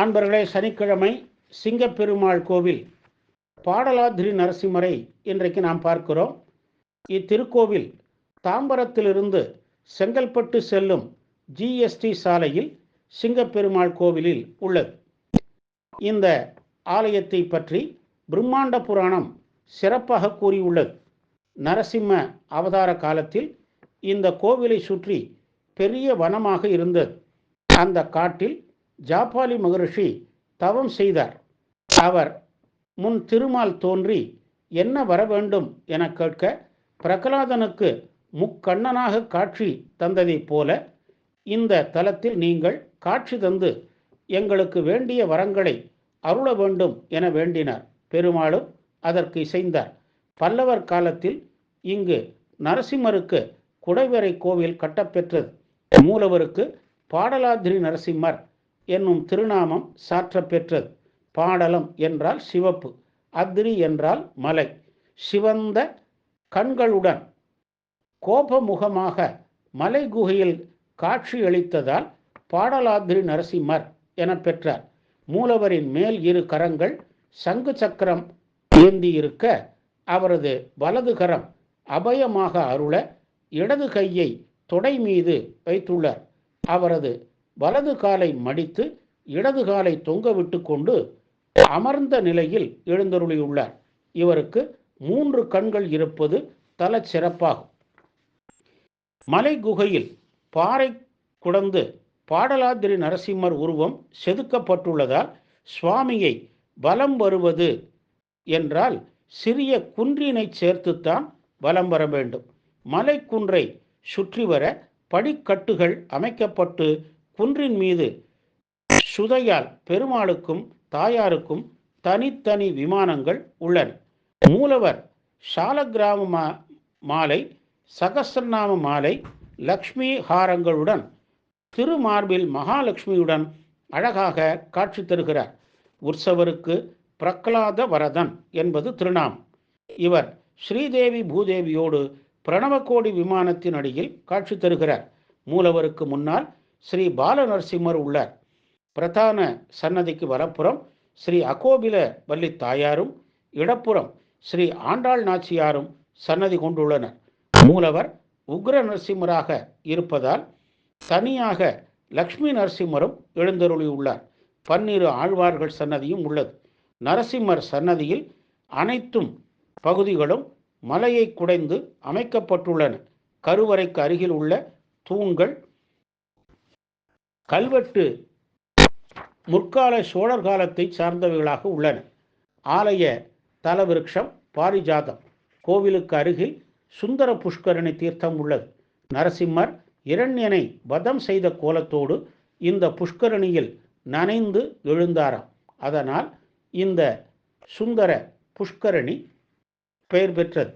அன்பர்களே சனிக்கிழமை சிங்கப்பெருமாள் கோவில் பாடலாதிரி நரசிம்மரை இன்றைக்கு நாம் பார்க்கிறோம். இத்திருக்கோவில் தாம்பரத்திலிருந்து செங்கல்பட்டு செல்லும் ஜிஎஸ்டி சாலையில் சிங்கப்பெருமாள் கோவிலில் உள்ளது. இந்த ஆலயத்தை பற்றி பிரம்மாண்ட புராணம் சிறப்பாக கூறியுள்ளது. நரசிம்ம அவதார காலத்தில் இந்த கோவிலை சுற்றி பெரிய வனமாக இருந்தது. அந்த காட்டில் ஜாபாலி மகரிஷி தவம் செய்தார். அவர் முன் திருமால் தோன்றி என்ன வர வேண்டும் என கேட்க பிரகலாதனுக்கு முக்கண்ணனாக காட்சி தந்ததைப் போல இந்த தலத்தில் நீங்கள் காட்சி தந்து எங்களுக்கு வேண்டிய வரங்களை அருள வேண்டும் என வேண்டினார். பெருமாளும் அதற்கு இசைந்தார். பல்லவர் காலத்தில் இங்கு நரசிம்மருக்கு குடைவரை கோவில் கட்டப்பெற்றது. மூலவருக்கு பாடலாதிரி நரசிம்மர் என்னும் திருநாமம் சாற்றப்பெற்றது. பாடலம் என்றால் சிவப்பு அத்ரி என்றால் மலை. சிவந்த கண்களுடன் கோபமுகமாக மலை குகையில் காட்சியளித்ததால் பாடலாத்ரி நரசிம்மர் என பெற்றார். மூலவரின் மேல் இரு கரங்கள் சங்கு சக்கரம் ஏந்தியிருக்க அவரது வலது கரம் அபயமாக அருள இடது கையை தொடை மீது வைத்துள்ளார். அவரது வலது காலை மடித்து இடது காலை தொங்க விட்டு கொண்டு அமர்ந்த நிலையில் எழுந்தருளியுள்ளார். இவருக்கு மூன்று கண்கள் இருப்பது தல சிறப்பாகும் மலை குகையில் பாறை குடந்து பாடலாதிரி நரசிம்மர் உருவம் செதுக்கப்பட்டுள்ளதால் சுவாமியை வலம் வருவது என்றால் சிறிய குன்றினை சேர்த்துத்தான் வலம் வர வேண்டும். மலைக்குன்றை சுற்றி வர படிக்கட்டுகள் அமைக்கப்பட்டு குன்றின் மீது சுதையால் பெருமாளுக்கும் தாயாருக்கும் தனித்தனி விமானங்கள் உள்ளன. மூலவர் சாலக்கிராம மா மாலை சகசிரநாம மாலை லக்ஷ்மி ஹாரங்களுடன் திருமார்பில் மகாலட்சுமியுடன் அழகாக காட்சி தருகிறார். உற்சவருக்கு பிரகலாத வரதன் என்பது திருநாமம். இவர் ஸ்ரீதேவி பூதேவியோடு பிரணவகோடி விமானத்தின் அடியில் காட்சி தருகிறார். மூலவருக்கு முன்னால் ஸ்ரீ பால நரசிம்மர் உள்ளார் பிரதான சன்னதிக்கு வலப்புறம் ஸ்ரீ அகோபில வள்ளி தாயாரும் இடப்புறம் ஸ்ரீ ஆண்டாள் நாச்சியாரும் சன்னதி கொண்டுள்ளனர். மூலவர் உக்ர நரசிம்மராக இருப்பதால் தனியாக லக்ஷ்மி நரசிம்மரும் எழுந்தருளியுள்ளார். பன்னிரு ஆழ்வார்கள் சன்னதியும் உள்ளது. நரசிம்மர் சன்னதியில் அனைத்தும் பகுதிகளும் மலையை குடைந்து அமைக்கப்பட்டுள்ளன. கருவறைக்கு அருகில் உள்ள தூண்கள் கல்வெட்டு முற்கால சோழர் காலத்தை சார்ந்தவைகளாக உள்ளன. ஆலய தலவிருட்சம் பாரிஜாதம். கோவிலுக்கு அருகில் சுந்தர புஷ்கரணி தீர்த்தம் உள்ளது. நரசிம்மர் இரண்யனை வதம் செய்த கோலத்தோடு இந்த புஷ்கரணியில் நனைந்து எழுந்தாராம். அதனால் இந்த சுந்தர புஷ்கரணி பெயர் பெற்றது.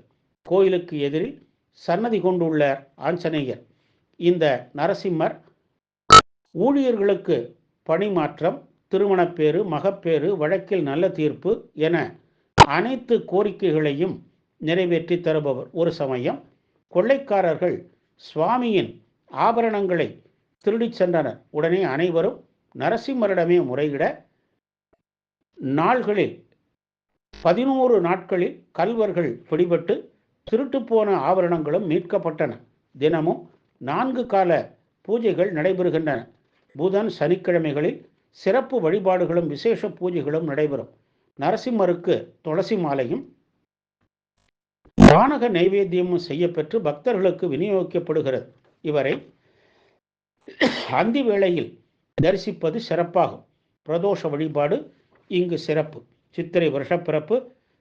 கோயிலுக்கு எதிரில் சன்னதி கொண்டுள்ள ஆஞ்சநேயர். இந்த நரசிம்மர் ஊழியர்களுக்கு பணிமாற்றம் திருமணப்பேறு மகப்பேறு வழக்கில் நல்ல தீர்ப்பு என அனைத்து கோரிக்கைகளையும் நிறைவேற்றி தருபவர். ஒரு சமயம் கொள்ளைக்காரர்கள் சுவாமியின் ஆபரணங்களை திருடிச் சென்றனர். உடனே அனைவரும் நரசிம்மரிடமே முறையிட நாள்களில் பதினோரு நாட்களில் கல்வர்கள் பிடிபட்டு திருட்டு போன ஆபரணங்களும் மீட்கப்பட்டன. தினமும் நான்கு கால பூஜைகள் நடைபெறுகின்றன. புதன் சனிக்கிழமைகளில் சிறப்பு வழிபாடுகளும் விசேஷ பூஜைகளும் நடைபெறும். நரசிம்மருக்கு துளசி மாலையும். தானக நைவேத்தியமும் செய்யப்பெற்று பக்தர்களுக்கு விநியோகிக்கப்படுகிறது. இவரை அந்தி வேளையில் தரிசிப்பது சிறப்பாகும். பிரதோஷ வழிபாடு இங்கு சிறப்பு. சித்திரை வருஷப்பிறப்பு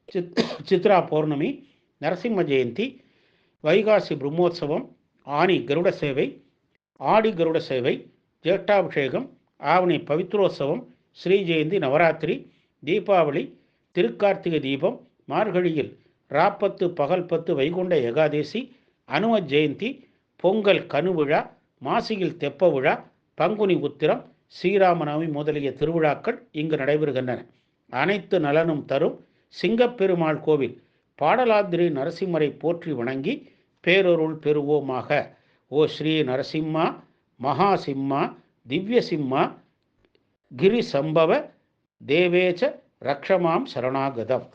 சித் சித்ரா பௌர்ணமி நரசிம்ம ஜெயந்தி வைகாசி பிரம்மோற்சவம் ஆனி கருட சேவை ஆடி கருட சேவை ஜேஷ்டாபிஷேகம் ஆவணி பவித்ரோத்சவம் ஸ்ரீ ஜெயந்தி நவராத்திரி தீபாவளி திருக்கார்த்திகை தீபம் மார்கழியில் ராப்பத்து பகல் பத்து வைகுண்ட ஏகாதேசி அனும ஜெயந்தி பொங்கல் கனுவிழா மாசியில் தெப்ப விழா பங்குனி உத்திரம் ஸ்ரீராமநவமி முதலிய திருவிழாக்கள் இங்கு நடைபெறுகின்றன. அனைத்து நலனும் தரும் சிங்கப்பெருமாள் கோவில் பாடலாத்திரி நரசிம்மரை போற்றி வணங்கி பேரொருள் பெறுவோமாக. ஓ ஸ்ரீ நரசிம்மா மகாசிம்மா திவ்யசிம்மா கிரி சம்பவ தேவேச்ச ரக்ஷமாம் சரணாகதம்.